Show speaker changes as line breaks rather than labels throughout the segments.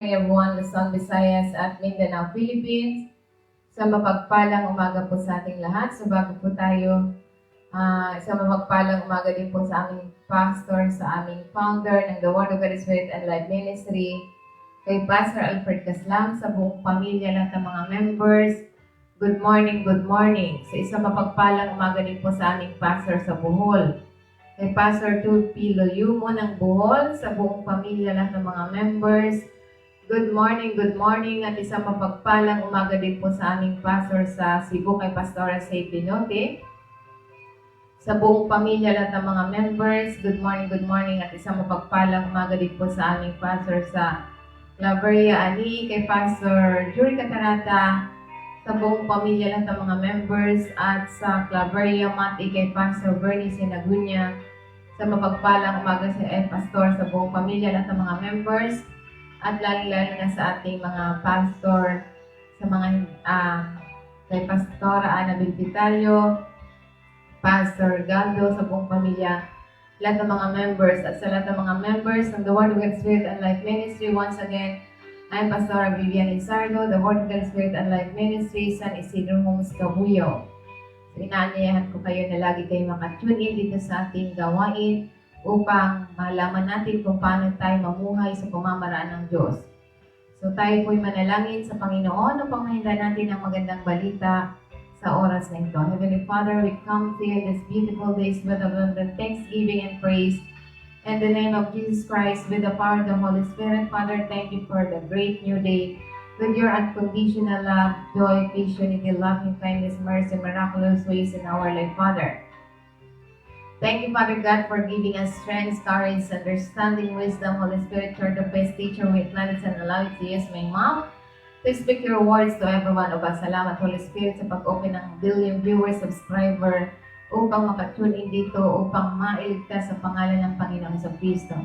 everyone, Luzon, Visayas at Mindanao, Philippines. Sa mapagpalang umaga po sa ating lahat. So bago po tayo, ah, sa mapagpalang umaga din po sa aming pastor, sa aming founder ng The Word of God Spirit and Life Ministry, kay Pastor Alfred Caslam, sa buong pamilya lahat ng mga members. Good morning, good morning. Sa isang mapagpalang umaga din po sa aming pastor sa Bohol. Kay Pastor Tulpi Loyumo ng Bohol, sa buong pamilya lahat ng mga members. Good morning, good morning. At isang mapagpalang umaga din po sa aming pastor sa Cebu kay Pastora Say Pinote. Sa buong pamilya lahat ng mga members, good morning, good morning. At isang mapagpalang umaga din po sa aming pastor sa Claveria Ali, kay Pastor Jury Catarata, sa buong pamilya lahat ng mga members at sa Claveria Mati kay Pastor Bernie Sinagunya, sa mapagpalang umaga sa eh, Pastor sa buong pamilya lahat ng mga members at lalo-lalo na sa ating mga pastor, sa mga ah, kay Pastora Ana Bilpitalio, Pastor Galdo, sa buong pamilya, lahat ng mga members, at sa lahat ng mga members ng The Word of God Spirit and Life Ministry, once again, I'm Pastora Vivian Lizardo, The Word of God Spirit and Life Ministry, San Isidro Homes, Cabuyo. So, inaanyayahan ko kayo na lagi kayo makatune in dito sa ating gawain upang malaman natin kung paano tayo mamuhay sa pamamaraan ng Diyos. So tayo po'y manalangin sa Panginoon upang mahinda natin ang magandang balita sa oras na ito. Heavenly Father, we come to you this beautiful days with abundant thanksgiving and praise. In the name of Jesus Christ, with the power of the Holy Spirit, Father, thank you for the great new day. With your unconditional love, joy, patience, loving kindness, mercy, miraculous ways in our life, Father. Thank you, Father God, for giving us strength, courage, understanding, wisdom, Holy Spirit, you're the best teacher we acknowledge and allow it to use my mouth to speak your words to every one of us. Salamat, Holy Spirit, sa pag-open ng billion viewers, subscriber, upang makatune in dito, upang mailigtas sa pangalan ng Panginoon sa Kristo.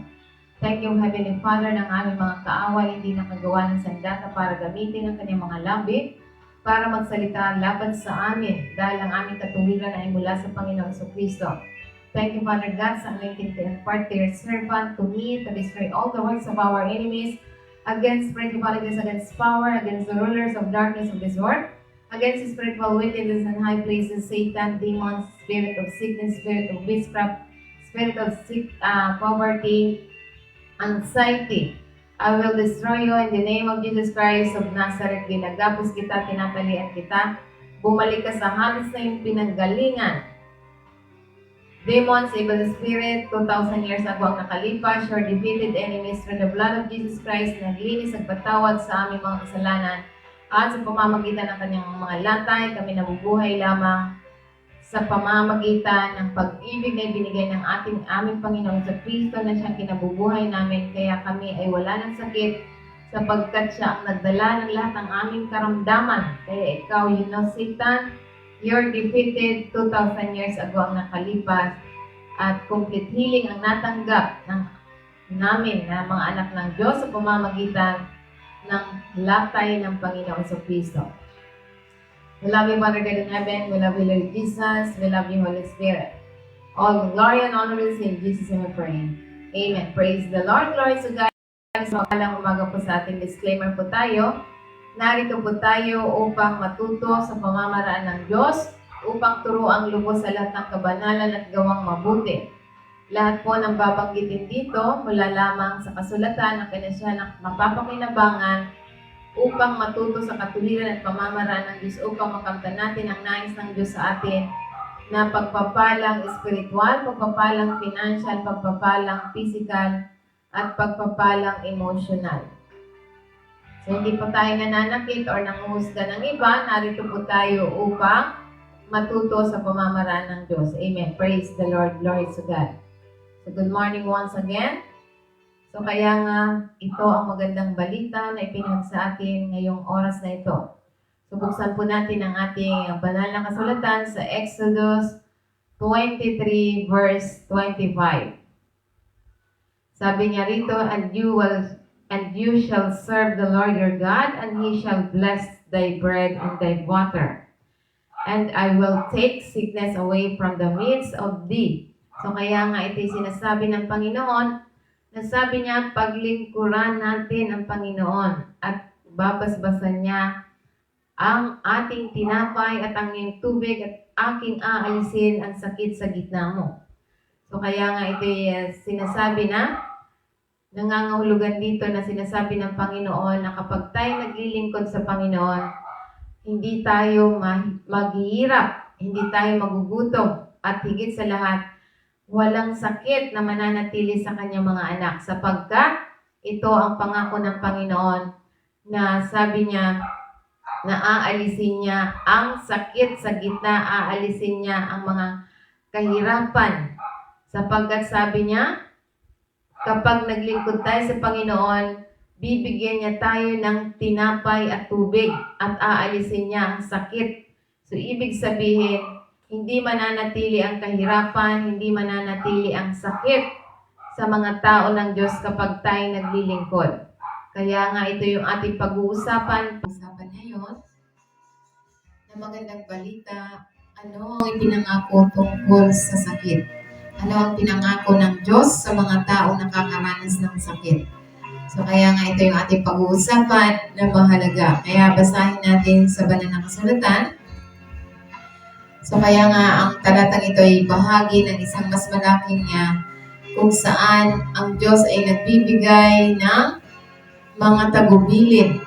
Thank you, Heavenly Father, ng aming mga kaaway, hindi nakagawa ng sandata para gamitin ang kanyang mga labi para magsalita laban sa amin dahil ang aming katuwiran ay mula sa Panginoon sa Kristo. Thank you, Father God, sa to impart to your servant, to me, to destroy all the works of our enemies, against principalities, against power, against the rulers of darkness of this world, against spiritual wickedness in high places, Satan, demons, spirit of sickness, spirit of witchcraft, spirit of sick, uh, poverty, anxiety. I will destroy you in the name of Jesus Christ of Nazareth. Ginagapos kita, tinatalian kita. Bumalik ka sa halos na yung pinanggalingan Demons, evil spirit, 2,000 years ago ang nakalipas, your defeated enemies through the blood of Jesus Christ, naglinis at patawad sa aming mga kasalanan. At sa pamamagitan ng kanyang mga latay, kami nabubuhay lamang sa pamamagitan ng pag-ibig na ibinigay ng ating aming Panginoon sa Kristo na siyang kinabubuhay namin. Kaya kami ay wala ng sakit sapagkat siya ang nagdala ng lahat ng aming karamdaman. Kaya ikaw, you know, Satan, You're defeated 2,000 years ago ang nakalipas at complete healing ang natanggap ng namin na mga anak ng Diyos sa pamamagitan ng latay ng Panginoon sa Kristo. We love you, Father God in heaven. We love you, Lord Jesus. We love you, Holy Spirit. All glory and honor is in Jesus' name we pray. Amen. Praise the Lord. Glory to God. Sa makalang umaga po sa ating disclaimer po tayo. Narito po tayo upang matuto sa pamamaraan ng Diyos, upang turo ang lubos sa lahat ng kabanalan at gawang mabuti. Lahat po ng babanggitin dito mula lamang sa kasulatan na kinasya ng mapapakinabangan upang matuto sa katuwiran at pamamaraan ng Diyos upang makamtan natin ang nais ng Diyos sa atin na pagpapalang espiritual, pagpapalang financial, pagpapalang physical, at pagpapalang emotional. So, hindi po tayo nananakit or nanguhusga ng iba. Narito po tayo upang matuto sa pamamaraan ng Diyos. Amen. Praise the Lord. Glory to God. So, good morning once again. So, kaya nga, ito ang magandang balita na ipinahag sa atin ngayong oras na ito. So, buksan po natin ang ating banal na kasulatan sa Exodus 23 verse 25. Sabi niya rito, and you will and you shall serve the Lord your God, and he shall bless thy bread and thy water. And I will take sickness away from the midst of thee. So kaya nga ito sinasabi ng Panginoon Nasabi niya, paglingkuran natin ang Panginoon at babasbasan niya ang ating tinapay at ang iyong tubig at aking aalisin ang sakit sa gitna mo. So kaya nga ito sinasabi na nangangahulugan dito na sinasabi ng Panginoon na kapag tayo naglilingkod sa Panginoon, hindi tayo ma- maghihirap, hindi tayo magugutom, at higit sa lahat, walang sakit na mananatili sa kanyang mga anak sapagkat ito ang pangako ng Panginoon na sabi niya na aalisin niya ang sakit sa gitna, aalisin niya ang mga kahirapan. Sapagkat sabi niya, kapag naglingkod tayo sa Panginoon, bibigyan niya tayo ng tinapay at tubig at aalisin niya ang sakit. So, ibig sabihin, hindi mananatili ang kahirapan, hindi mananatili ang sakit sa mga tao ng Diyos kapag tayo naglilingkod. Kaya nga ito yung ating pag-uusapan. Usapan ngayon na magandang balita. Ano ang ipinangako tungkol sa sakit? Ano ang pinangako ng Diyos sa mga tao nakakaranas ng sakit? So kaya nga ito yung ating pag-uusapan na mahalaga. Kaya basahin natin sa banal na kasulatan. So kaya nga ang talatang ito ay bahagi ng isang mas malaking niya kung saan ang Diyos ay nagbibigay ng mga tagubilin.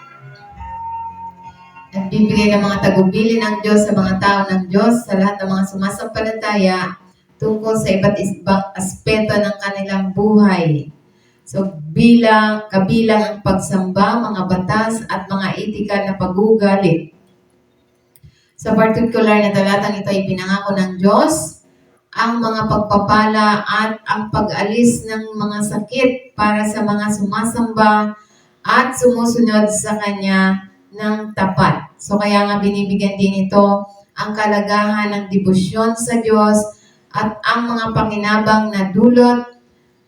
Nagbibigay ng mga tagubilin ng Diyos sa mga tao ng Diyos, sa lahat ng mga sumasampalataya tungkol sa iba't ibang aspeto ng kanilang buhay. So, bilang, kabilang ang pagsamba, mga batas, at mga etikal na pag-uugali. Sa particular na talatang ito ay pinangako ng Diyos ang mga pagpapala at ang pag-alis ng mga sakit para sa mga sumasamba at sumusunod sa Kanya ng tapat. So kaya nga binibigyan din ito ang kalagahan ng debosyon sa Diyos at ang mga pakinabang na dulot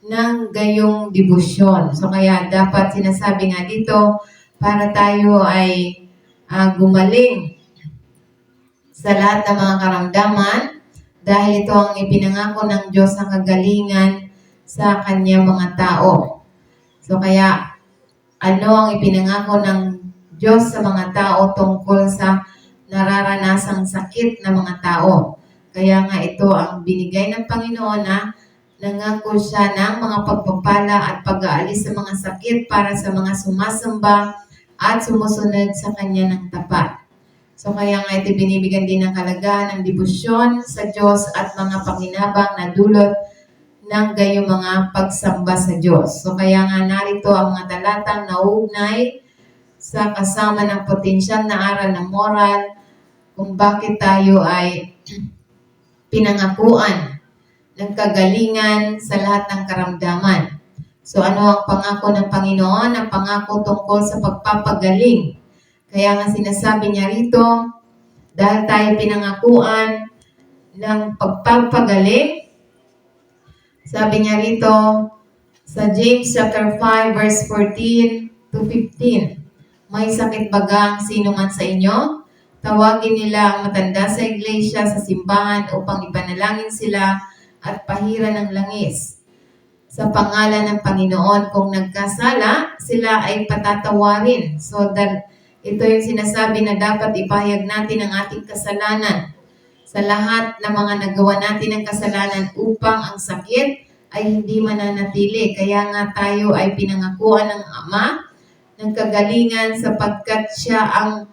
ng gayong debosyon. So kaya dapat sinasabi nga dito para tayo ay ah, gumaling sa lahat ng mga karamdaman dahil ito ang ipinangako ng Diyos ang kagalingan sa kanyang mga tao. So kaya ano ang ipinangako ng Diyos sa mga tao tungkol sa nararanasang sakit ng mga tao. Kaya nga ito ang binigay ng Panginoon na nangako siya ng mga pagpapala at pag-aalis sa mga sakit para sa mga sumasamba at sumusunod sa Kanya ng tapat. So kaya nga ito binibigyan din ng kalagahan ng debosyon sa Diyos at mga pakinabang na dulot ng gayong mga pagsamba sa Diyos. So kaya nga narito ang mga talatang nauugnay sa kasama ng potensyal na aral ng moral kung bakit tayo ay pinangakuan ng kagalingan sa lahat ng karamdaman. So ano ang pangako ng Panginoon? Ang pangako tungkol sa pagpapagaling. Kaya nga sinasabi niya rito, dahil tayo pinangakuan ng pagpapagaling, sabi niya rito sa James chapter 5 verse 14 to 15, may sakit bagang sino man sa inyo? Tawagin nila ang matanda sa iglesia sa simbahan upang ipanalangin sila at pahira ng langis. Sa pangalan ng Panginoon, kung nagkasala, sila ay patatawarin. So, that, ito yung sinasabi na dapat ipahayag natin ang ating kasalanan sa lahat ng mga nagawa natin ng kasalanan upang ang sakit ay hindi mananatili. Kaya nga tayo ay pinangakuan ng Ama ng kagalingan sapagkat siya ang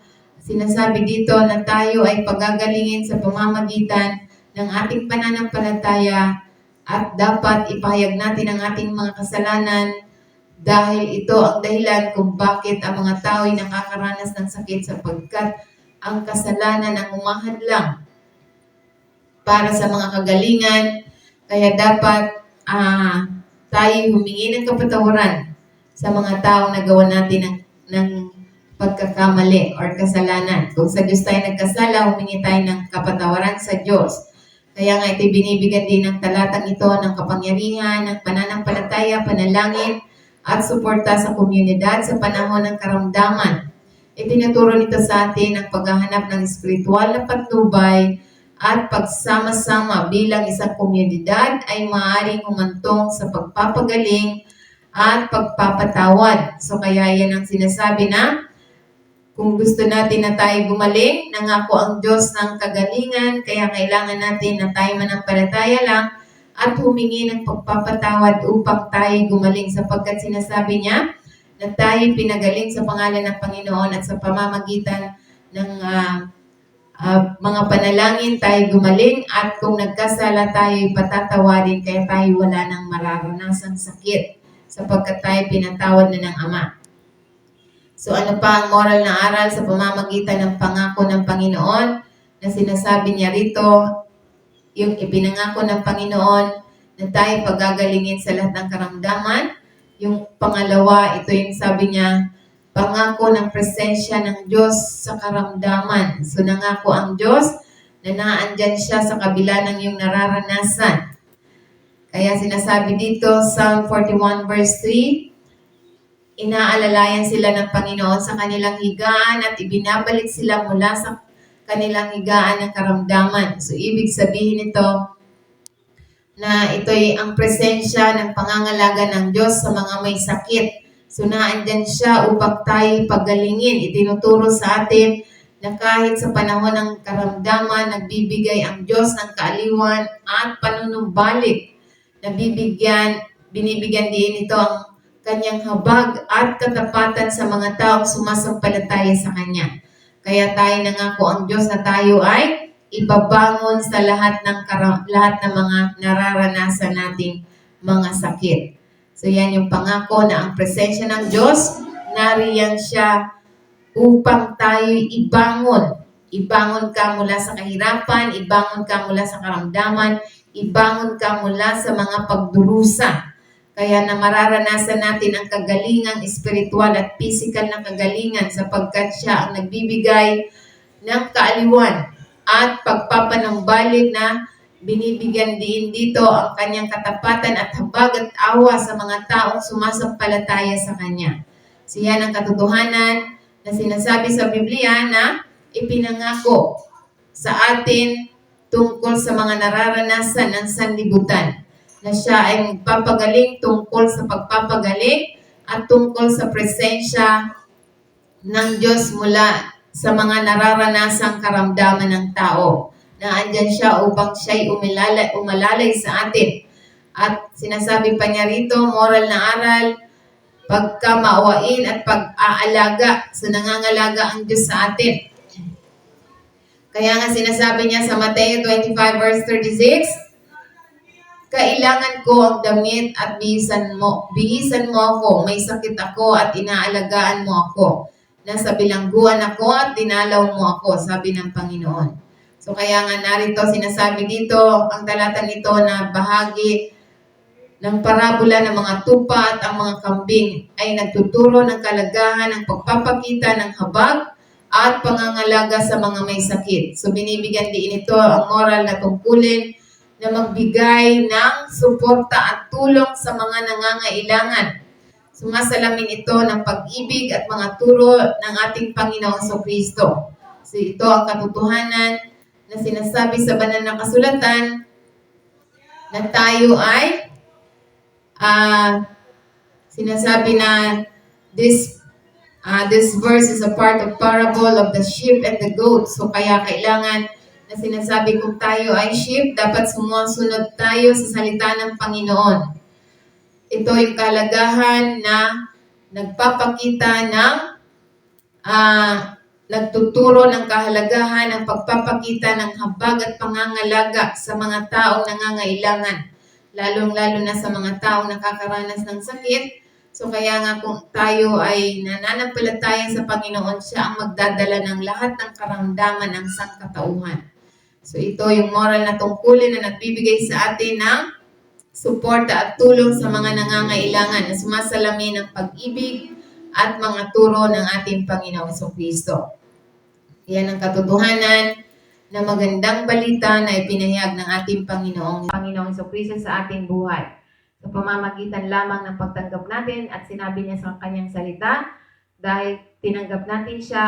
sinasabi dito na tayo ay pagagalingin sa pamamagitan ng ating pananampalataya at dapat ipahayag natin ang ating mga kasalanan dahil ito ang dahilan kung bakit ang mga tao ay nakakaranas ng sakit sapagkat ang kasalanan ang umahadlang para sa mga kagalingan. Kaya dapat ah tayo humingi ng kapatawaran sa mga taong nagawa natin ng, ng pagkakamali or kasalanan. Kung sa Diyos tayo nagkasala, humingi tayo ng kapatawaran sa Diyos. Kaya nga ito binibigyan din ng talatang ito ng kapangyarihan, ng pananampalataya, panalangin, at suporta sa komunidad sa panahon ng karamdaman. Itinuturo nito sa atin ang paghahanap ng espiritual na patnubay at pagsama-sama bilang isang komunidad ay maaaring humantong sa pagpapagaling at pagpapatawad. So kaya yan ang sinasabi na kung gusto natin na tayo gumaling, nangako ang Diyos ng kagalingan, kaya kailangan natin na tayo manampalataya lang at humingi ng pagpapatawad upang tayo gumaling sapagkat sinasabi niya na tayo pinagaling sa pangalan ng Panginoon at sa pamamagitan ng ah, ah, mga panalangin tayo gumaling at kung nagkasala tayo patatawarin kaya tayo wala ng mararanasang sakit sapagkat tayo pinatawad na ng Ama. So ano pa ang moral na aral sa pamamagitan ng pangako ng Panginoon na sinasabi niya rito, yung ipinangako ng Panginoon na tayo pagagalingin sa lahat ng karamdaman. Yung pangalawa, ito yung sabi niya, pangako ng presensya ng Diyos sa karamdaman. So nangako ang Diyos na naandyan siya sa kabila ng iyong nararanasan. Kaya sinasabi dito, Psalm 41 verse 3, inaalalayan sila ng Panginoon sa kanilang higaan at ibinabalik sila mula sa kanilang higaan ng karamdaman. So, ibig sabihin nito na ito'y ang presensya ng pangangalaga ng Diyos sa mga may sakit. So, naandyan siya upang tayo pagalingin. Itinuturo sa atin na kahit sa panahon ng karamdaman, nagbibigay ang Diyos ng kaaliwan at panunumbalik. Nabibigyan, binibigyan din ito ang kanyang habag at katapatan sa mga taong sumasampalataya sa Kanya. Kaya tayo nangako ang Diyos na tayo ay ibabangon sa lahat ng lahat ng mga nararanasan nating mga sakit. So yan yung pangako na ang presensya ng Diyos, nariyan siya upang tayo ibangon. Ibangon ka mula sa kahirapan, ibangon ka mula sa karamdaman, ibangon ka mula sa mga pagdurusa. Kaya na mararanasan natin ang kagalingang espiritual at physical na kagalingan sapagkat siya ang nagbibigay ng kaaliwan at pagpapanambalik na binibigyan din dito ang kanyang katapatan at habag at awa sa mga taong sumasampalataya sa kanya. So yan ang katotohanan na sinasabi sa Biblia na ipinangako sa atin tungkol sa mga nararanasan ng sanlibutan na siya ay magpapagaling tungkol sa pagpapagaling at tungkol sa presensya ng Diyos mula sa mga nararanasang karamdaman ng tao. Na andyan siya upang siya'y umilalay, umalalay sa atin. At sinasabi pa niya rito, moral na aral, pagkamaawain at pag-aalaga. So nangangalaga ang Diyos sa atin. Kaya nga sinasabi niya sa Mateo 25 verse 36, kailangan ko ang damit at bihisan mo. Bihisan mo ako, may sakit ako at inaalagaan mo ako. Nasa bilangguan ako at dinalaw mo ako, sabi ng Panginoon. So kaya nga narito sinasabi dito, ang talatan nito na bahagi ng parabola ng mga tupa at ang mga kambing ay nagtuturo ng kalagahan ng pagpapakita ng habag at pangangalaga sa mga may sakit. So binibigyan din ito ang moral na tungkulin na magbigay ng suporta at tulong sa mga nangangailangan. Sumasalamin ito ng pag-ibig at mga turo ng ating Panginoong So Kristo. So ito ang katotohanan na sinasabi sa banal na kasulatan na tayo ay ah sinasabi na this ah, this verse is a part of parable of the sheep and the goat. So kaya kailangan na sinasabi kung tayo ay sheep, dapat sumusunod tayo sa salita ng Panginoon. Ito yung kalagahan na nagpapakita ng ah, nagtuturo ng kahalagahan ng pagpapakita ng habag at pangangalaga sa mga taong nangangailangan, lalong-lalo na sa mga taong nakakaranas ng sakit. So kaya nga kung tayo ay nananampalataya sa Panginoon, siya ang magdadala ng lahat ng karamdaman ng sangkatauhan. So ito yung moral na tungkulin na nagbibigay sa atin ng suporta at tulong sa mga nangangailangan na sumasalamin ng pag-ibig at mga turo ng ating Panginoong So Kristo. Yan ang katotohanan na magandang balita na ipinahayag ng ating Panginoong Panginoong So Kristo sa ating buhay. Sa pamamagitan lamang ng pagtanggap natin at sinabi niya sa kanyang salita, dahil tinanggap natin siya,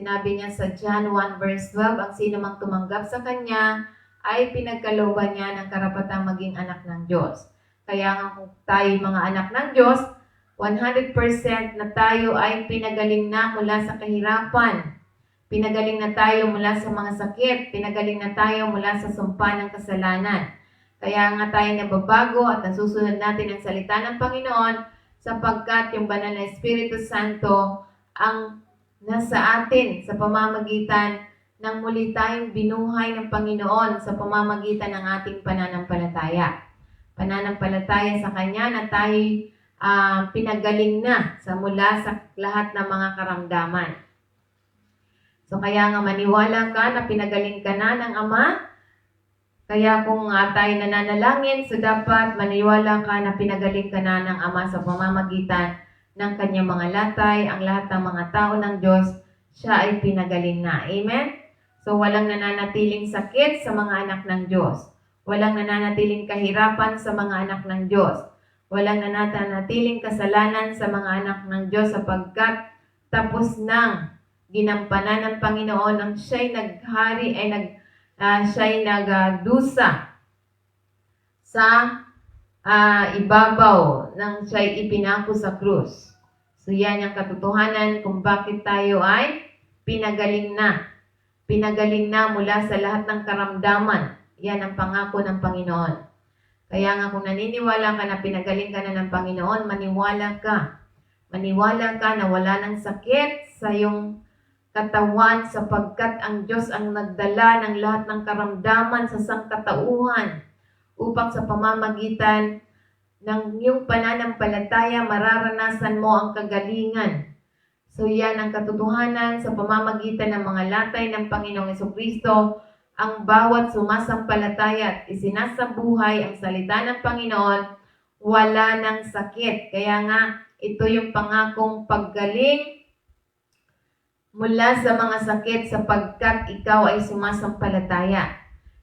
Sinabi niya sa John 1 verse 12, ang sino mang tumanggap sa Kanya ay pinagkalooban niya ng karapatang maging anak ng Diyos. Kaya nga kung tayo mga anak ng Diyos, 100% na tayo ay pinagaling na mula sa kahirapan. Pinagaling na tayo mula sa mga sakit. Pinagaling na tayo mula sa sumpa ng kasalanan. Kaya nga tayo nababago at nasusunod natin ang salita ng Panginoon sapagkat yung banal na Espiritu Santo ang nasa atin sa pamamagitan ng muli tayong binuhay ng Panginoon sa pamamagitan ng ating pananampalataya. Pananampalataya sa Kanya na tayo ah, pinagaling na sa mula sa lahat ng mga karamdaman. So kaya nga maniwala ka na pinagaling ka na ng Ama. Kaya kung uh, tayo nananalangin, so dapat maniwala ka na pinagaling ka na ng Ama sa pamamagitan ng kanyang mga latay, ang lahat ng mga tao ng Diyos, siya ay pinagaling na. Amen? So walang nananatiling sakit sa mga anak ng Diyos. Walang nananatiling kahirapan sa mga anak ng Diyos. Walang nananatiling kasalanan sa mga anak ng Diyos sapagkat tapos nang ginampanan ng Panginoon ang siya'y naghari ay nag ah, siya'y nagdusa sa ah, ibabaw ng siya'y ipinako sa krus. So yan ang katotohanan kung bakit tayo ay pinagaling na. Pinagaling na mula sa lahat ng karamdaman. Yan ang pangako ng Panginoon. Kaya nga kung naniniwala ka na pinagaling ka na ng Panginoon, maniwala ka. Maniwala ka na wala ng sakit sa iyong katawan sapagkat ang Diyos ang nagdala ng lahat ng karamdaman sa sangkatauhan upang sa pamamagitan ng iyong pananampalataya mararanasan mo ang kagalingan. So yan ang katotohanan sa pamamagitan ng mga latay ng Panginoong Kristo ang bawat sumasampalataya at isinasabuhay ang salita ng Panginoon, wala ng sakit. Kaya nga, ito yung pangakong paggaling mula sa mga sakit sapagkat ikaw ay sumasampalataya.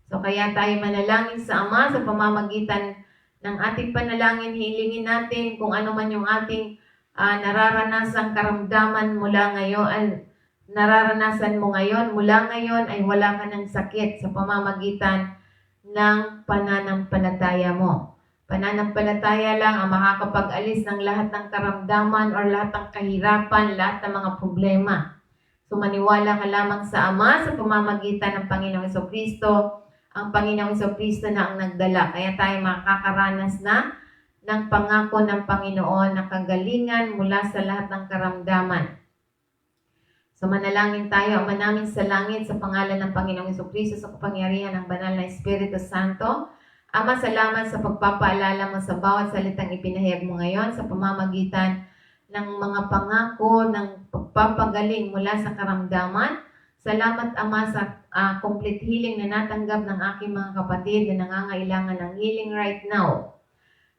So kaya tayo manalangin sa Ama sa pamamagitan ng ating panalangin, hilingin natin kung ano man yung ating ah, nararanasang karamdaman mula ngayon, nararanasan mo ngayon, mula ngayon ay wala ka ng sakit sa pamamagitan ng pananampalataya mo. Pananampalataya lang ang makakapag-alis ng lahat ng karamdaman or lahat ng kahirapan, lahat ng mga problema. So maniwala ka lamang sa Ama sa pamamagitan ng Panginoong Kristo, ang Panginoong Kristo na ang nagdala. Kaya tayo makakaranas na ng pangako ng Panginoon na kagalingan mula sa lahat ng karamdaman. So manalangin tayo, Ama namin sa langit, sa pangalan ng Panginoong Kristo, sa kapangyarihan ng banal na Espiritu Santo. Ama, salamat sa pagpapaalala mo sa bawat salitang ipinahayag mo ngayon sa pamamagitan ng mga pangako ng pagpapagaling mula sa karamdaman. Salamat Ama sa ah, complete healing na natanggap ng aking mga kapatid na nangangailangan ng healing right now.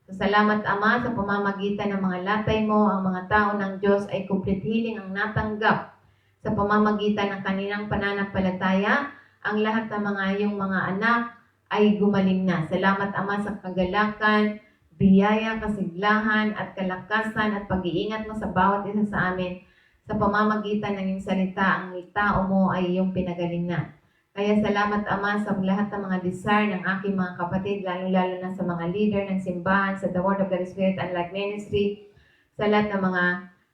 So, salamat Ama sa pamamagitan ng mga latay mo, ang mga tao ng Diyos ay complete healing ang natanggap sa pamamagitan ng kanilang pananampalataya. Ang lahat ng mga iyong mga anak ay gumaling na. Salamat Ama sa kagalakan, biyaya, kasiglahan at kalakasan at pag-iingat mo sa bawat isa sa amin sa pamamagitan ng iyong salita, ang tao mo ay iyong pinagaling na. Kaya salamat Ama sa lahat ng mga desire ng aking mga kapatid, lalo-lalo na sa mga leader ng simbahan, sa The Word of God Spirit and Life Ministry, sa lahat ng mga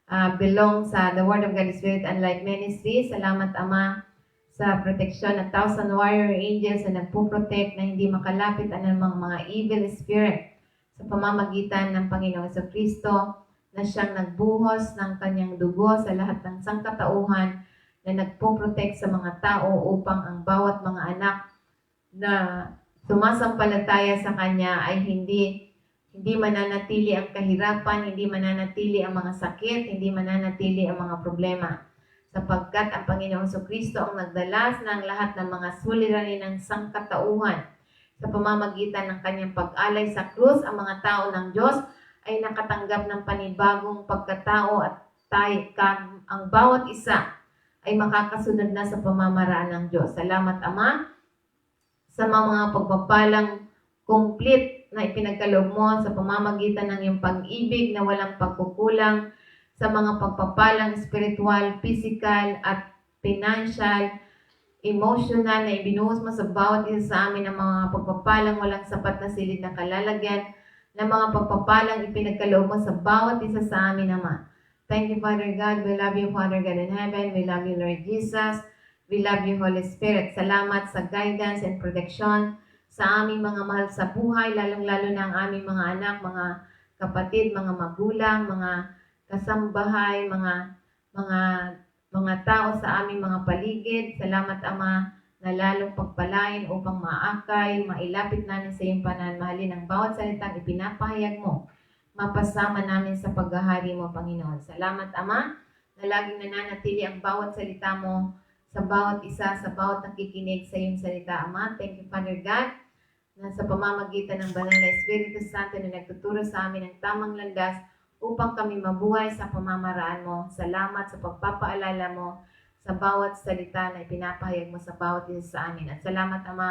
ah, belong sa The Word of God Spirit and Life Ministry. Salamat Ama sa proteksyon ng thousand warrior angels na nagpo-protect na hindi makalapit anumang mga evil spirit sa pamamagitan ng Panginoong sa Kristo na siyang nagbuhos ng kanyang dugo sa lahat ng sangkatauhan na nagpo-protect sa mga tao upang ang bawat mga anak na sumasampalataya sa kanya ay hindi hindi mananatili ang kahirapan, hindi mananatili ang mga sakit, hindi mananatili ang mga problema. Sapagkat ang Panginoong Kristo ang nagdalas ng lahat ng mga suliranin ng sangkatauhan sa pamamagitan ng kanyang pag-alay sa krus, ang mga tao ng Diyos ay nakatanggap ng panibagong pagkatao at tayo, ang bawat isa ay makakasunod na sa pamamaraan ng Diyos. Salamat Ama sa mga pagpapalang complete na ipinagkaloob mo sa pamamagitan ng iyong pag-ibig na walang pagkukulang sa mga pagpapalang spiritual, physical at financial, emotional na ibinuhos mo sa bawat isa sa amin ng mga pagpapalang walang sapat na silid na kalalagyan ng mga pagpapalang ipinagkaloob mo sa bawat isa sa amin, Ama. Thank you, Father God. We love you, Father God in heaven. We love you, Lord Jesus. We love you, Holy Spirit. Salamat sa guidance and protection sa aming mga mahal sa buhay, lalong-lalo na ang aming mga anak, mga kapatid, mga magulang, mga kasambahay, mga mga mga tao sa aming mga paligid. Salamat, Ama, na lalong pagpalain upang maakay, mailapit namin sa iyong pananahalin ang bawat salitang ipinapahayag mo. Mapasama namin sa paghahari mo, Panginoon. Salamat, Ama, na laging nananatili ang bawat salita mo sa bawat isa, sa bawat nakikinig sa iyong salita, Ama. Thank you, Father God, na sa pamamagitan ng Banal na Espiritu Santo na nagtuturo sa amin ng tamang landas upang kami mabuhay sa pamamaraan mo. Salamat sa pagpapaalala mo sa bawat salita na ipinapahayag mo sa bawat isa sa amin. At salamat, Ama,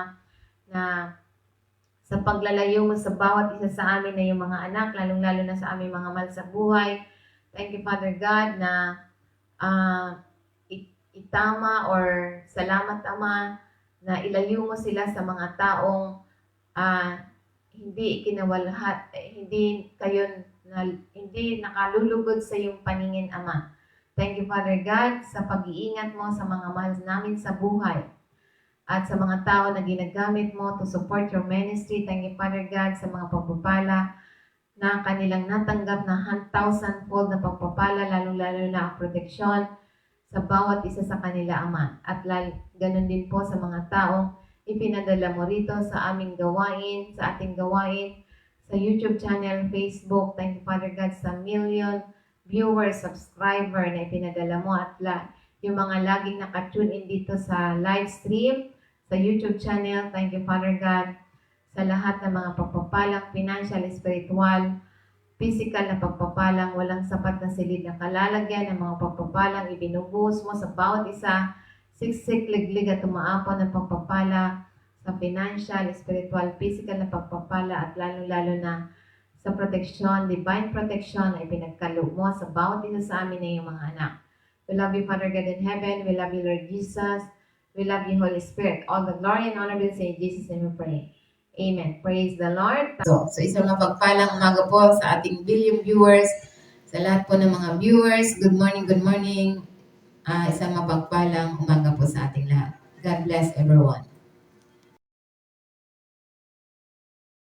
na sa paglalayo mo sa bawat isa sa amin na yung mga anak, lalong-lalo na sa aming mga mahal sa buhay. Thank you, Father God, na it- itama or salamat, Ama, na ilayo mo sila sa mga taong ah, hindi ikinawalhat, eh, hindi kayo na, hindi nakalulugod sa iyong paningin, Ama. Thank you, Father God, sa pag-iingat mo sa mga mahal namin sa buhay at sa mga tao na ginagamit mo to support your ministry. Thank you, Father God, sa mga pagpapala na kanilang natanggap na 1,000-fold na pagpapala, lalong-lalo na ang proteksyon sa bawat isa sa kanila, Ama. At lal, ganun din po sa mga taong ipinadala mo rito sa aming gawain, sa ating gawain, sa YouTube channel, Facebook. Thank you, Father God, sa million viewers, subscriber na ipinadala mo at la, yung mga laging nakatune in dito sa live stream, sa YouTube channel. Thank you, Father God, sa lahat ng mga pagpapalang financial, spiritual, physical na pagpapalang, walang sapat na silid na kalalagyan ng mga pagpapalang ibinubuhos mo sa bawat isa, siksik, liglig at tumaapon ng pagpapala sa financial, spiritual, physical na pagpapala at lalo-lalo na sa protection, divine protection na ipinagkaloob mo sa bawat isa sa amin na yung mga anak. We love you, Father God in heaven. We love you, Lord Jesus. We love you, Holy Spirit. All the glory and honor belongs to Jesus and we pray. Amen. Praise the Lord. So, so isang mapagpalang umaga po sa ating billion viewers, sa lahat po ng mga viewers. Good morning, good morning. Ah, isang mapagpalang umaga po sa ating lahat. God bless everyone.